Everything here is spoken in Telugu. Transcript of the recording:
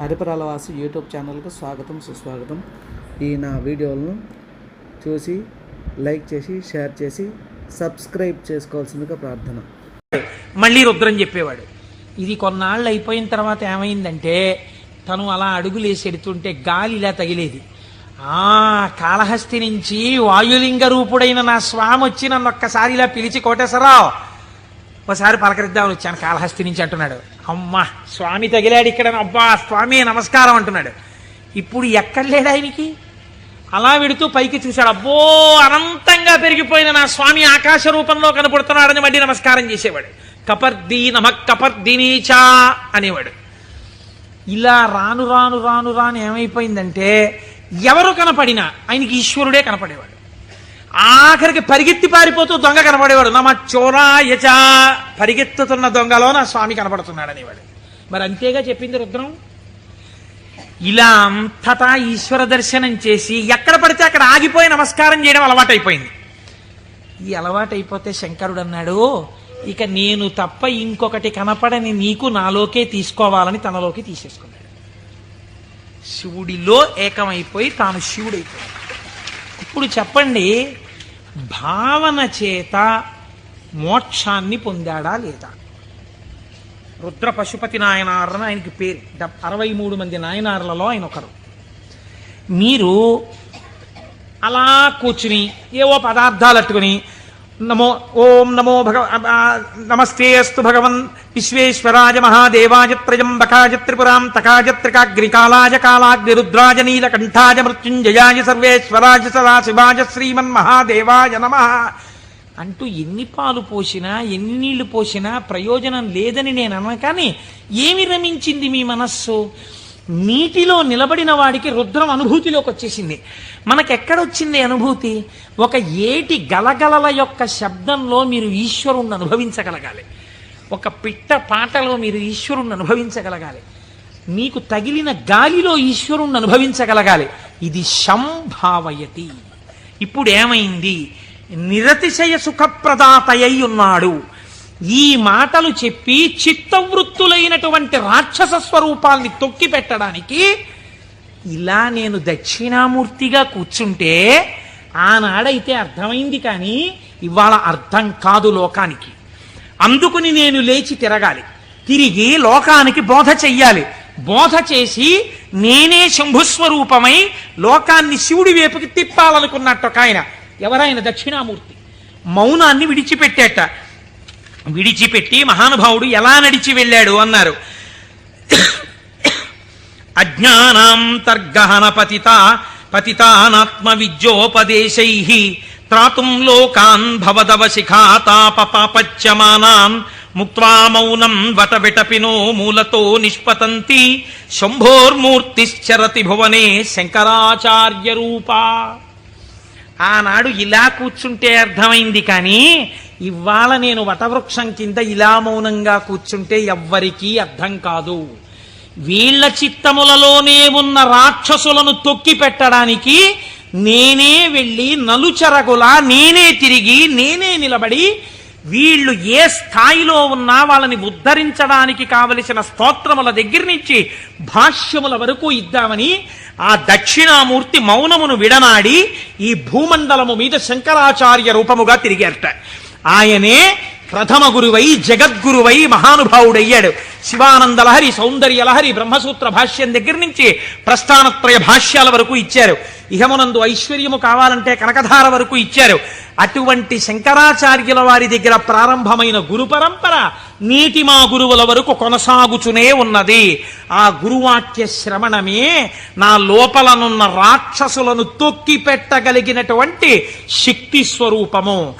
హరిపరాల వాసి యూట్యూబ్ ఛానల్కు స్వాగతం సుస్వాగతం. ఈ నా వీడియోలను చూసి లైక్ చేసి షేర్ చేసి సబ్స్క్రైబ్ చేసుకోవాల్సిందిగా ప్రార్థన. మళ్ళీ రుద్రం చెప్పేవాడు ఇది కొన్నాళ్ళు అయిపోయిన తర్వాత ఏమైందంటే తను అలా అడుగులేసి ఎడుతుంటే గాలి ఇలా తగిలేది. ఆ కాళహస్తి నుంచి వాయులింగ రూపుడైన నా స్వామి వచ్చి నన్ను ఒక్కసారి ఇలా పిలిచి కోటేశ్వరరావు ఒకసారి పలకరిద్దామని వచ్చాను కాళహస్తి నుంచి అంటున్నాడు. అమ్మా స్వామి తగిలాడు ఇక్కడ అబ్బా స్వామి నమస్కారం అంటున్నాడు. ఇప్పుడు ఎక్కడ లేడు ఆయనకి? అలా వెడుతూ పైకి చూశాడు. అబ్బో అనంతంగా పెరిగిపోయిన నా స్వామి ఆకాశ రూపంలో కనపడుతున్నాడని మళ్ళీ నమస్కారం చేసేవాడు. కపర్దీ నమ కపర్దినీచా అనేవాడు. ఇలా రాను రాను రాను రాను ఏమైపోయిందంటే ఎవరు కనపడినా ఆయనకి ఈశ్వరుడే కనపడేవాడు. ఆఖరికి పరిగెత్తి పారిపోతూ దొంగ కనపడేవాడు నమ చోరాయచ పరిగెత్తుతున్న దొంగలో నా స్వామి కనబడుతున్నాడు అనేవాడు. మరి అంతేగా చెప్పింది రుద్రం? ఇలా అంతటా ఈశ్వర దర్శనం చేసి ఎక్కడ పడితే అక్కడ ఆగిపోయి నమస్కారం చేయడం అలవాటైపోయింది. ఈ అలవాటైపోతే శంకరుడు అన్నాడు ఇక నేను తప్ప ఇంకొకటి కనపడని నీకు నాలోకే తీసుకోవాలని తనలోకి తీసేసుకున్నాడు. శివుడిలో ఏకమైపోయి తాను శివుడైపోయాడు. ఇప్పుడు చెప్పండి భావన చేత మోక్షాన్ని పొందాడా లేదా? రుద్ర పశుపతి నాయనారని ఆయనకి పేరు. అరవై మూడు మంది నాయనార్లలో ఆయన ఒకరు మీరు అలా కూర్చుని ఏవో పదార్థాలు అట్టుకుని నమో ఓం నమో భగవ ఆ, నమస్తే అస్తు భగవన్ విశ్వేశ్వరాయ మహాదేవాయ త్రయంబకాయ త్రిపురాం తకాయ త్రికాగ్నికాలాయ కాలాగ్ని రుద్రాయ నీలకంఠాయ మృత్యుంజయాయ సర్వేశ్వరాయ సదాశివాయ శ్రీమన్ మహాదేవాయ నమ. అంటూ ఎన్ని పాలు పోసినా ఎన్ని నీళ్ళు పోసినా ప్రయోజనం లేదని నేను అన్నా. కానీ ఏమి రమించింది మీ మనస్సు? నీటిలో నిలబడిన వాడికి రుద్రం అనుభూతిలోకి వచ్చేసింది. మనకెక్కడొచ్చింది అనుభూతి? ఒక ఏటి గలగలల యొక్క శబ్దంలో మీరు ఈశ్వరుణ్ణి అనుభవించగలగాలి. ఒక పిట్ట పాటలో మీరు ఈశ్వరుణ్ణి అనుభవించగలగాలి. మీకు తగిలిన గాలిలో ఈశ్వరుణ్ణి అనుభవించగలగాలి. ఇది సంభావయతి. ఇప్పుడు ఏమైంది నిరతిశయ సుఖప్రదాతయ్య ఉన్నాడు ఈ మాటలు చెప్పి చిత్తవృత్తులైనటువంటి రాక్షస స్వరూపాల్ని తొక్కి పెట్టడానికి ఇలా నేను దక్షిణామూర్తిగా కూర్చుంటే ఆనాడైతే అర్థమైంది కానీ ఇవాళ అర్థం కాదు లోకానికి. అందుకుని నేను లేచి తిరగాలి. తిరిగి లోకానికి బోధ చెయ్యాలి. బోధ చేసి నేనే శంభుస్వరూపమై లోకాన్ని శివుడి వైపుకి తిప్పాలనుకున్నట్టు ఒక ఆయన. ఎవరైనా దక్షిణామూర్తి. మౌనాన్ని విడిచిపెట్టేట. విడిచిపెట్టి మహానుభావుడు ఎలా నడిచి వెళ్ళాడు అన్నారు. అజ్ఞానాంతర్గహన పతిత పతితానాత్మ విద్యోపదేశై త్రాతుం లోకాన్ భవదవ శిఖాతాప పాపచ్యమానాన్ ముక్వా మౌనం వటవిటపినో మూలతో నిష్పతంతి శంభోర్మూర్తిశ్చరతి భువనే శంకరాచార్య రూపా ఆనాడు ఇలా కూర్చుంటే అర్థమైంది కానీ ఇవాళ నేను వటవృక్షం కింద ఇలా మౌనంగా కూర్చుంటే ఎవ్వరికీ అర్థం కాదు. వీళ్ళ చిత్తములలోనే ఉన్న రాక్షసులను తొక్కి పెట్టడానికి నేనే వెళ్ళి నలుచరగులా నేనే తిరిగి నేనే నిలబడి వీళ్ళు ఏ స్థాయిలో ఉన్నా వాళ్ళని ఉద్ధరించడానికి కావలసిన స్తోత్రముల దగ్గర నుంచి భాష్యముల వరకు ఇద్దామని ఆ దక్షిణామూర్తి మౌనమును విడనాడి ఈ భూమండలము మీద శంకరాచార్య రూపముగా తిరిగారట. ఆయనే ప్రథమ గురువై జగద్గురువై మహానుభావుడయ్యాడు. శివానంద లహరి సౌందర్య లహరి బ్రహ్మసూత్ర భాష్యం దగ్గర నుంచి ప్రస్థానత్రయ భాష్యాల వరకు ఇచ్చారు. ఇహమునందు ఐశ్వర్యము కావాలంటే కనకధార వరకు ఇచ్చారు. అటువంటి శంకరాచార్యుల వారి దగ్గర ప్రారంభమైన గురు పరంపర నీటి మా గురువుల వరకు కొనసాగుచునే ఉన్నది. ఆ గురువాక్య శ్రవణమే నా లోపలనున్న రాక్షసులను తొక్కి పెట్టగలిగినటువంటి శక్తి స్వరూపము.